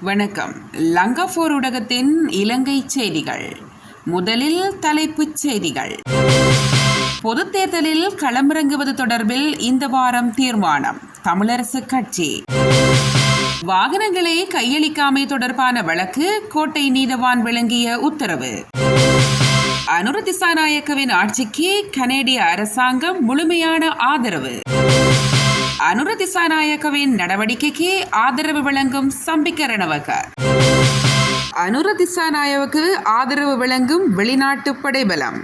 வணக்கம். லங்காபோர் ஊடகத்தின் இலங்கை செய்திகள். முதலில் தலைப்புச் செய்திகள். பொதுத் தேர்தலில் களமிறங்குவது தொடர்பில் இந்த வாரம் தீர்மானம். தமிழரசு கட்சி. வாகனங்களை கையளிக்காமை தொடர்பான வழக்கு கோட்டை நீதவான் விளங்கிய உத்தரவு. அனுர திசாநாயக்கவின் ஆட்சிக்கு கனேடிய அரசாங்கம் முழுமையான ஆதரவு. அனுரதிசாநாயகவின் நடவடிக்கைக்கு ஆதரவு வழங்கும் சம்பிக்க ரணவகர் அனுர திசாநாயக்கு ஆதரவு வழங்கும் வெளிநாட்டு படைபலம்.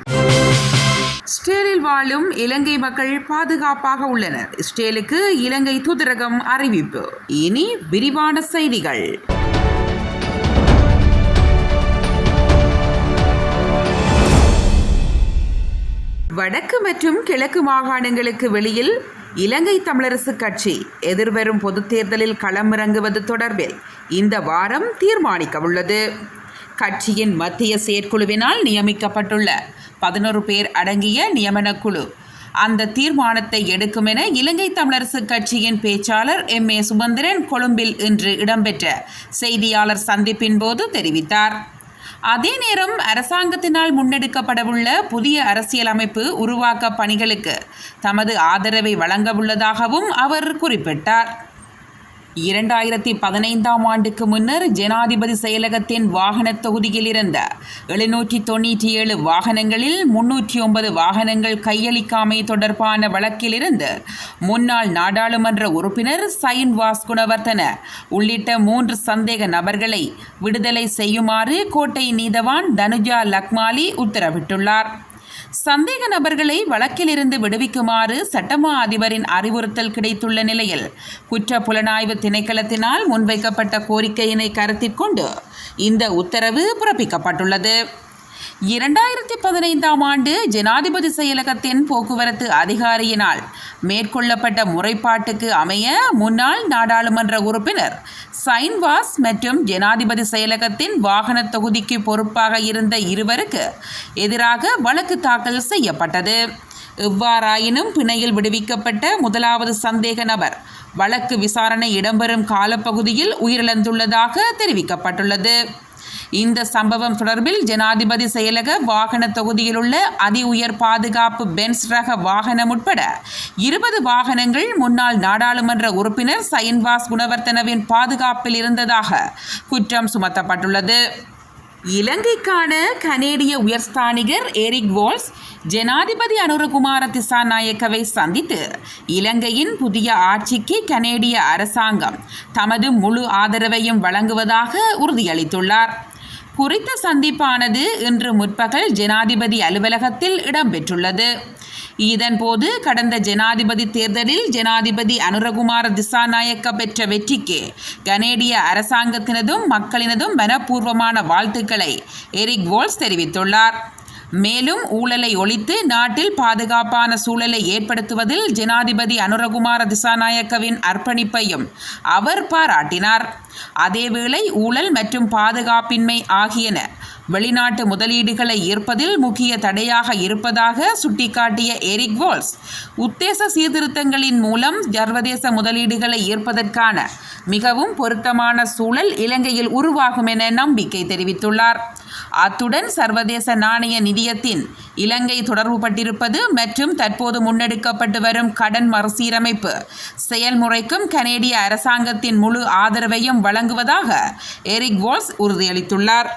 இஸ்ரேலில் வாழும் இலங்கை மக்கள் பாதுகாப்பாக உள்ளனர். இஸ்ரேலுக்கு இலங்கை தூதரகம் அறிவிப்பு. இனி விரிவான செய்திகள். வடக்கு மற்றும் கிழக்கு மாகாணங்களுக்கு வெளியில் இலங்கை தமிழரசு கட்சி எதிர்வரும் பொதுத் தேர்தலில் களமிறங்குவது தொடர்பில் இந்த வாரம் தீர்மானிக்க உள்ளது கட்சியின் மத்திய செயற்குழுவினால் நியமிக்கப்பட்டுள்ள பதினோரு பேர் அடங்கிய நியமனக்குழு அந்த தீர்மானத்தை எடுக்கும் என இலங்கை தமிழரசு கட்சியின் பேச்சாளர் எம். ஏ. சுமந்திரன் கொழும்பில் இன்று இடம்பெற்ற செய்தியாளர் சந்திப்பின் போது தெரிவித்தார். அதே நேரம் அரசாங்கத்தினால் முன்னெடுக்கப்படவுள்ள புதிய அரசியலமைப்பு உருவாக்க பணிகளுக்கு தமது ஆதரவை வழங்கவுள்ளதாகவும் அவர் குறிப்பிட்டார். இரண்டாயிரத்தி பதினைந்தாம் ஆண்டுக்கு முன்னர் ஜனாதிபதி செயலகத்தின் வாகன தொகுதியில் இருந்த எழுநூற்றி தொண்ணூற்றி ஏழு வாகனங்களில் முன்னூற்றி ஒன்பது வாகனங்கள் கையளிக்காமை தொடர்பான வழக்கிலிருந்து முன்னாள் நாடாளுமன்ற உறுப்பினர் சயின் வாஸ் குணவர்த்தன உள்ளிட்ட மூன்று சந்தேக நபர்களை விடுதலை செய்யுமாறு கோட்டை நீதவான் தனுஜா லக்மாலி உத்தரவிட்டுள்ளார். சந்தேக நபர்களை வழக்கிலிருந்து விடுவிக்குமாறு சட்டமா அதிபரின் அறிவுறுத்தல் கிடைத்துள்ள நிலையில் குற்ற புலனாய்வு திணைக்களத்தினால் முன்வைக்கப்பட்ட கோரிக்கையினை கருத்தில் கொண்டு இந்த உத்தரவு பிறப்பிக்கப்பட்டுள்ளது. இரண்டாயிரத்தி பதினைந்தாம் ஆண்டு ஜனாதிபதி செயலகத்தின் போக்குவரத்து அதிகாரியினால் மேற்கொள்ளப்பட்ட முறைப்பாட்டுக்கு அமைய முன்னாள் நாடாளுமன்ற உறுப்பினர் சைன்வாஸ் மற்றும் ஜனாதிபதி செயலகத்தின் வாகன தொகுதிக்கு பொறுப்பாக இருந்த இருவருக்கு எதிராக வழக்கு தாக்கல் செய்யப்பட்டது. எவ்வாறாயினும் பிணையில் விடுவிக்கப்பட்ட முதலாவது சந்தேக நபர் வழக்கு விசாரணை இடம்பெறும் காலப்பகுதியில் உயிரிழந்துள்ளதாக தெரிவிக்கப்பட்டுள்ளது. இந்த சம்பவம் தொடர்பில் ஜனாதிபதி செயலக வாகன தொகுதியில் உள்ள அதி உயர் பாதுகாப்பு பென்ஸ் ரக வாகனம் உட்பட இருபது வாகனங்கள் முன்னாள் நாடாளுமன்ற உறுப்பினர் சயின்வாஸ் குணவர்த்தனவின் பாதுகாப்பில் இருந்ததாக குற்றம் சுமத்தப்பட்டுள்ளது. இலங்கைக்கான கனேடிய உயர்ஸ்தானிகர் எரிக் வோல்ஸ் ஜனாதிபதி அனுரகுமார திசாநாயக்கவை சந்தித்து இலங்கையின் புதிய ஆட்சிக்கு கனேடிய அரசாங்கம் தமது முழு ஆதரவையும் வழங்குவதாக உறுதியளித்துள்ளார். குறித்த சந்திப்பானது இன்று முற்பகல் ஜனாதிபதி அலுவலகத்தில் இடம்பெற்றுள்ளது. இதன்போது கடந்த ஜனாதிபதி தேர்தலில் ஜனாதிபதி அனுரகுமார திசாநாயக்க பெற்ற வெற்றிக்கு கனேடிய அரசாங்கத்தினதும் மக்களினதும் மனப்பூர்வமான வாழ்த்துக்களை எரிக் வோல்ஸ் தெரிவித்துள்ளார். மேலும் ஊழலை ஒழித்து நாட்டில் பாதுகாப்பான சூழலை ஏற்படுத்துவதில் ஜனாதிபதி அனுரகுமார திசாநாயக்கவின் அர்ப்பணிப்பையும் அவர் பாராட்டினார். அதேவேளை ஊழல் மற்றும் பாதுகாப்பின்மை ஆகியன வெளிநாட்டு முதலீடுகளை ஈர்ப்பதில் முக்கிய தடையாக இருப்பதாக சுட்டிக்காட்டிய எரிக் வோல்ஸ் உத்தேச சீர்திருத்தங்களின் மூலம் சர்வதேச முதலீடுகளை ஈர்ப்பதற்கான மிகவும் பொருத்தமான சூழல் இலங்கையில் உருவாகும் என நம்பிக்கை தெரிவித்துள்ளார். அத்துடன் சர்வதேச நாணய நிதி நிதியத்தின் இலங்கை தொடர்புபட்டிருப்பது மற்றும் தற்போது முன்னெடுக்கப்பட்டு வரும் கடன் மறுசீரமைப்பு. செயல்முறைக்கும் கனேடிய அரசாங்கத்தின் முழு ஆதரவையும் வழங்குவதாக எரிக் வால்ஸ் உறுதியளித்துள்ளார்.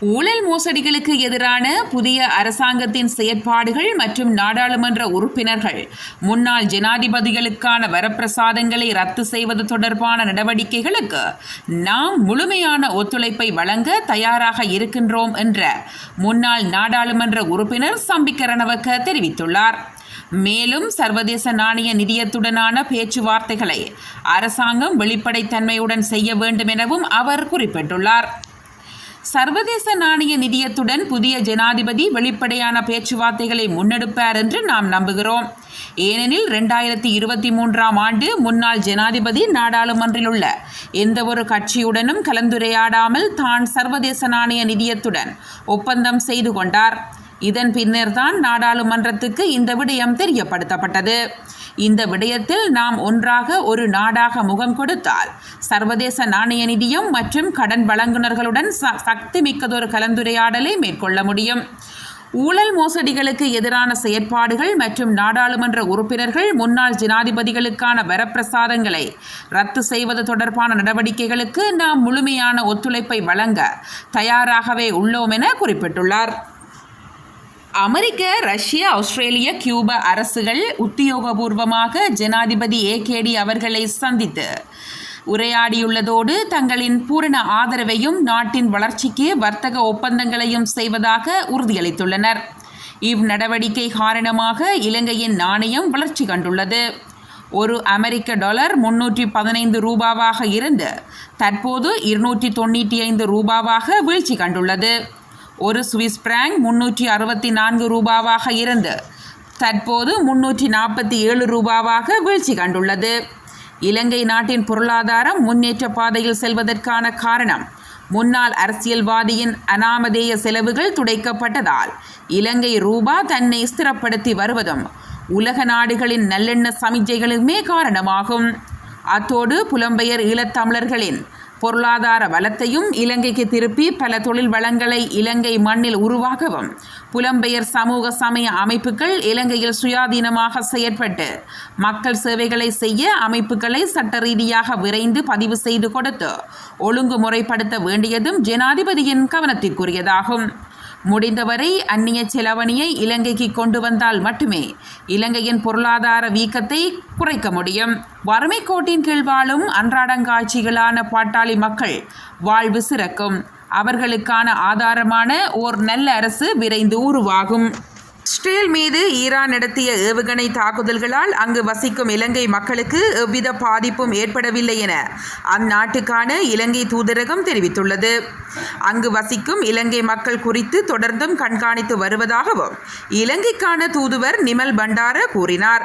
ஊழல் மோசடிகளுக்கு எதிரான புதிய அரசாங்கத்தின் செயற்பாடுகள் மற்றும் நாடாளுமன்ற உறுப்பினர்கள். முன்னாள் ஜனாதிபதிகளுக்கான வரப்பிரசாதங்களை ரத்து செய்வது தொடர்பான நடவடிக்கைகளுக்கு நாம் முழுமையான ஒத்துழைப்பை வழங்க தயாராக இருக்கின்றோம் என்ற முன்னாள் நாடாளுமன்ற உறுப்பினர் சம்பிக்கரணவக்க தெரிவித்துள்ளார். மேலும் சர்வதேச நாணய நிதியத்துடனான பேச்சுவார்த்தைகளை அரசாங்கம் வெளிப்படைத்தன்மையுடன் செய்ய வேண்டும் எனவும் அவர் குறிப்பிட்டுள்ளார். சர்வதேச நாணய நிதியத்துடன் புதிய ஜனாதிபதி வெளிப்படையான பேச்சுவார்த்தைகளை முன்னெடுப்பார் என்று நாம் நம்புகிறோம். ஏனெனில் ரெண்டாயிரத்தி இருபத்தி மூன்றாம் ஆண்டு முன்னாள் ஜனாதிபதி நாடாளுமன்றில் உள்ள எந்த ஒரு கட்சியுடனும் கலந்துரையாடாமல் தான் சர்வதேச நாணய நிதியத்துடன் ஒப்பந்தம் செய்து கொண்டார். இதன் பின்னர்தான் நாடாளுமன்றத்துக்கு இந்த விடயம் தெரியப்படுத்தப்பட்டது. இந்த விடயத்தில் நாம் ஒன்றாக ஒரு நாடாக முகம் கொடுத்தால் சர்வதேச நாணய நிதியம் மற்றும் கடன் வழங்குனர்களுடன் ச- சக்தி மிக்கதொரு கலந்துரையாடலை மேற்கொள்ள முடியும். ஊழல் மோசடிகளுக்கு எதிரான செயற்பாடுகள் மற்றும் நாடாளுமன்ற உறுப்பினர்கள் முன்னாள் ஜனாதிபதிகளுக்கான வரப்பிரசாதங்களை ரத்து செய்வது தொடர்பான நடவடிக்கைகளுக்கு நாம் முழுமையான ஒத்துழைப்பை வழங்க தயாராகவே உள்ளோம் என குறிப்பிட்டுள்ளார். அமெரிக்க ரஷ்ய ஆஸ்திரேலிய கியூப அரசுகள் உத்தியோகபூர்வமாக ஜனாதிபதி ஏகேடி அவர்களை சந்தித்து உரையாடியுள்ளதோடு தங்களின் பூரண ஆதரவையும் நாட்டின் வளர்ச்சிக்கு வர்த்தக ஒப்பந்தங்களையும் செய்வதாக உறுதியளித்துள்ளனர். இவ்நடவடிக்கை காரணமாக இலங்கையின் நாணயம் வளர்ச்சி கண்டுள்ளது. ஒரு அமெரிக்க டாலர் முன்னூற்றி பதினைந்து ரூபாவாக இருந்து தற்போது இருநூற்றி தொண்ணூற்றி ஐந்து ரூபாவாக வீழ்ச்சி கண்டுள்ளது. ஒரு சுவிஸ் பிராங்க் முன்னூற்றி அறுபத்தி நான்கு ரூபாவாக இருந்து தற்போது முன்னூற்றி நாற்பத்தி ஏழு ரூபாவாக வீழ்ச்சி கண்டுள்ளது. இலங்கை நாட்டின் பொருளாதாரம் முன்னேற்ற பாதையில் செல்வதற்கான காரணம் முன்னாள் அரசியல்வாதியின் அனாமதேய செலவுகள் துடைக்கப்பட்டதால் இலங்கை ரூபா தன்னை ஸ்திரப்படுத்தி வருவதும் உலக நாடுகளின் நல்லெண்ண சமிஞ்சைகளுமே காரணமாகும். அத்தோடு புலம்பெயர் ஈழத்தமிழர்களின் பொருளாதார வளத்தையும் இலங்கைக்கு திருப்பி பல தொழில் வளங்களை இலங்கை மண்ணில் உருவாகவும் புலம்பெயர் சமூக சமய அமைப்புகள் இலங்கையில் சுயாதீனமாக செயற்பட்டு மக்கள் சேவைகளை செய்ய அமைப்புகளை சட்ட ரீதியாக விரைந்து பதிவு செய்து கொடுத்து ஒழுங்குமுறைப்படுத்த வேண்டியதும் ஜனாதிபதியின் கவனத்திற்குரியதாகும். முடிந்தவரை அந்நிய செலவணியை இலங்கைக்கு கொண்டு வந்தால் மட்டுமே இலங்கையின் பொருளாதார வீக்கத்தை குறைக்க முடியும். வறுமை கோட்டின் கீழ் வாழும் அன்றாடங்காட்சிகளான பாட்டாளி மக்கள் வாழ்வு சிறக்கும். அவர்களுக்கான ஆதாரமான ஓர் நல்ல அரசு விரைந்து உருவாகும். இஸ்ரேல் மீது ஈரான் நடத்திய ஏவுகணை தாக்குதல்களால் அங்கு வசிக்கும் இலங்கை மக்களுக்கு எவ்வித பாதிப்பும் ஏற்படவில்லை என அந்நாட்டுக்கான இலங்கை தூதரகம் தெரிவித்துள்ளது. அங்கு வசிக்கும் இலங்கை மக்கள் குறித்து தொடர்ந்தும் கண்காணித்து வருவதாகவும் இலங்கைக்கான தூதுவர் நிமல் பண்டார கூறினார்.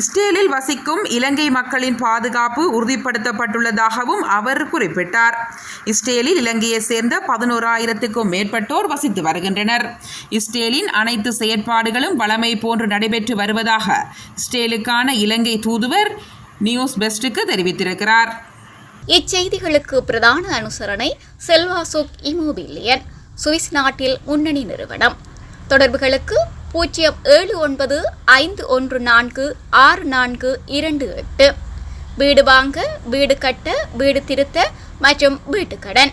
இஸ்ரேலில் வசிக்கும் இலங்கை மக்களின் பாதுகாப்பு உறுதிப்படுத்தப்பட்டுள்ளதாகவும் அவர் குறிப்பிட்டார். இஸ்ரேலில் இலங்கையைச் சேர்ந்த பதினோராயிரத்துக்கும் மேற்பட்டோர் வசித்து வருகின்றனர். இஸ்ரேலின் அனைத்து செயற்பாடுகளும் வளமை போன்று நடைபெற்று வருவதாக ஸ்டேலுக்கான இலங்கை தூதுவர் நியூஸ் பெஸ்டுக்கு தெரிவித்திருக்கிறார். இச்செய்திகளுக்கு பிரதான அனுசரணை செல்வாசுக் இமோபிலியன் சுவிஸ் நாட்டில் முன்னணி நிறுவனம். தொடர்புகளுக்கு பூஜ்ஜியம் ஏழு ஒன்பது ஐந்து ஒன்று நான்கு ஆறு நான்கு இரண்டு எட்டு. வீடு வாங்க வீடு கட்ட வீடு திருத்த மற்றும் வீட்டுக்கடன்.